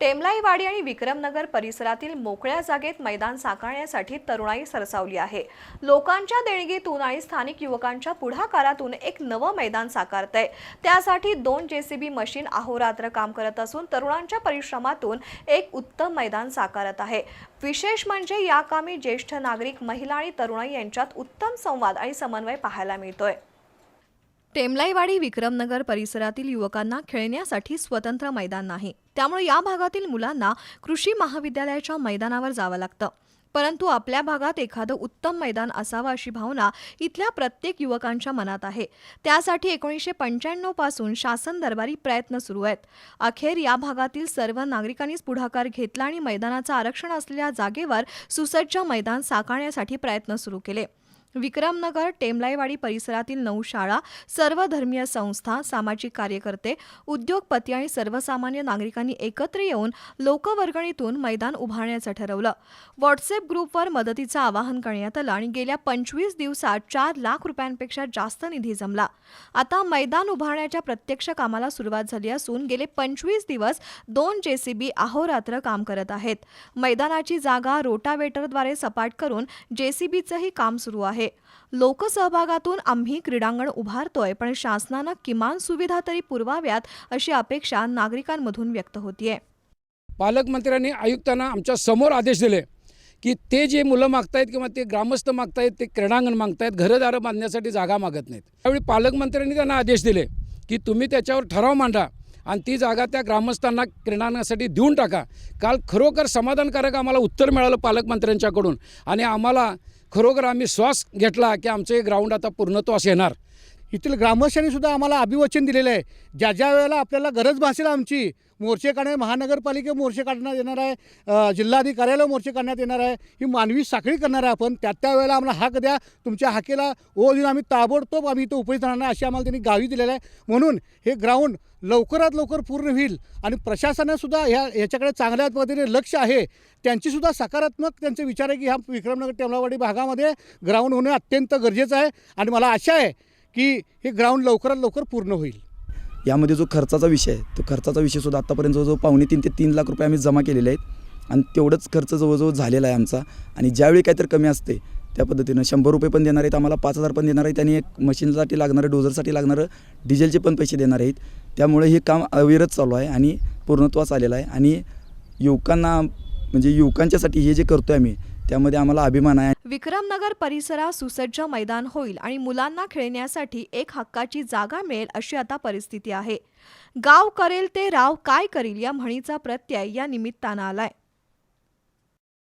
टेमलाईवाडी आणि विक्रमनगर परिसरातील मोकळ्या जागेत मैदान साकारण्यासाठी तरुणाई सरसावली आहे. लोकांच्या देणगीतून आणि स्थानिक युवकांच्या पुढाकारातून एक नवं मैदान साकारतंय. त्यासाठी दोन जेसीबी मशीन अहोरात्र काम करत असून तरुणांच्या परिश्रमातून एक उत्तम मैदान साकारत आहे. विशेष म्हणजे या कामी ज्येष्ठ नागरिक महिला आणि तरुणाई यांच्यात उत्तम संवाद आणि समन्वय पाहायला मिळतोय. टेमलाईवाडी विक्रमनगर परिसरातील युवकांना खेळण्यासाठी स्वतंत्र मैदान नाही. त्यामुळे या भागातील मुलांना कृषी महाविद्यालयाच्या मैदानावर जावं लागतं. परंतु आपल्या भागात एखादं उत्तम मैदान असावं अशी भावना इथल्या प्रत्येक युवकांच्या मनात आहे. त्यासाठी एकोणीसशे पंच्याण्णवपासून शासन दरबारी प्रयत्न सुरू आहेत. अखेर या भागातील सर्व नागरिकांनीच पुढाकार घेतला आणि मैदानाचं आरक्षण असलेल्या जागेवर सुसज्ज मैदान साकारण्यासाठी प्रयत्न सुरू केले. विक्रमनगर टेमलाईवाडी परिसरातील नऊ शाळा सर्व धर्मीय संस्था सामाजिक कार्यकर्ते उद्योगपती आणि सर्वसामान्य नागरिकांनी एकत्र येऊन लोकवर्गणीतून मैदान उभारण्याचं ठरवलं. व्हॉट्सअप ग्रुपवर मदतीचं आवाहन करण्यात आलं आणि गेल्या पंचवीस दिवसात चार लाख रुपयांपेक्षा जास्त निधी जमला. आता मैदान उभारण्याच्या प्रत्यक्ष कामाला सुरुवात झाली असून गेले पंचवीस दिवस दोन जेसीबी अहोरात्र काम करत आहेत. मैदानाची जागा रोटावेटरद्वारे सपाट करून जेसीबीचंही काम सुरू आहे. लोकसहभागातून आम्ही क्रीडांगण उभारतोय पण शासनानं किमान सुविधा तरी पुरवाव्यात अशी अपेक्षा नागरिकांमधून व्यक्त होतीये. पालकमंत्र्यांनी आयुक्तांना आमच्यासमोर आदेश दिले की ते जे मुलं मागतायत किंवा ते ग्रामस्थ मागतायत ते क्रीडांगण मागतायत घरदारं बांधण्यासाठी जागा मागत नाहीत. त्यावेळी पालकमंत्र्यांनी त्यांना आदेश दिले की तुम्ही त्याच्यावर ठराव मांडा आणि ती जागा त्या ग्रामस्थांना क्रीडांगणासाठी देऊन टाका. काल खरोखर समाधानकारक आम्हाला उत्तर मिळालं पालकमंत्र्यांच्याकडून आणि आम्हाला खरोखर आम्ही श्वास घेतला की आमचं हे ग्राउंड आता पूर्णत्वास येणार. येथील ग्रामस्थांनी सुद्धा आम्हाला अभिवचन दिलेलं आहे. ज्या ज्या वेळेला आपल्याला गरज भासेल आमची मोर्चे काढणे महानगरपालिके मोर्चे काढण्यात येणार आहे जिल्हाधिकाऱ्याला मोर्चे काढण्यात येणार आहे ही मानवी साखळी करणार आहे आपण त्या त्या वेळेला आम्हाला हाक द्या तुमच्या हाकेला ओ देऊन आम्ही ताबडतोब आम्ही इथं उपस्थित राहणार अशी आम्हाला त्यांनी गावी दिलेलं आहे. म्हणून हे ग्राउंड लवकरात लवकर पूर्ण होईल आणि प्रशासनासुद्धा ह्या ह्याच्याकडे चांगल्या पद्धतीने लक्ष आहे. त्यांचीसुद्धा सकारात्मक त्यांचे विचार आहे की ह्या विक्रमनगर टेमलावाडी भागामध्ये ग्राउंड होणे अत्यंत गरजेचं आहे. आणि मला आशा आहे की हे ग्राउंड लवकरात लवकर पूर्ण होईल. यामध्ये जो खर्चाचा विषय आहे तो खर्चाचा विषयसुद्धा आत्तापर्यंत जवळजवळ पावणे तीन ते तीन लाख रुपये आम्ही जमा केलेले आहेत. आणि तेवढंच खर्च जवळजवळ झालेला आहे आमचा. आणि ज्यावेळी काहीतरी कमी असते त्या पद्धतीनं शंभर रुपये पण देणार आहेत आम्हाला पाच हजार पण देणार आहेत आणि एक मशीनसाठी लागणारं डोझरसाठी लागणारं डिझेलचे पण पैसे देणार आहेत. त्यामुळे हे काम अविरत चालू आहे आणि पूर्णत्वास आलेलं आहे. आणि युवकांना म्हणजे युवकांच्यासाठी हे जे करतोय आम्ही त्यामध्ये आम्हाला अभिमान आहे. विक्रमनगर परिसरात सुसज्ज मैदान होईल आणि मुलांना खेळण्यासाठी एक हक्काची जागा मिळेल अशी आता परिस्थिती आहे. गाव करेल ते राव काय करील या म्हणीचा प्रत्यय या निमित्तानं आलाय.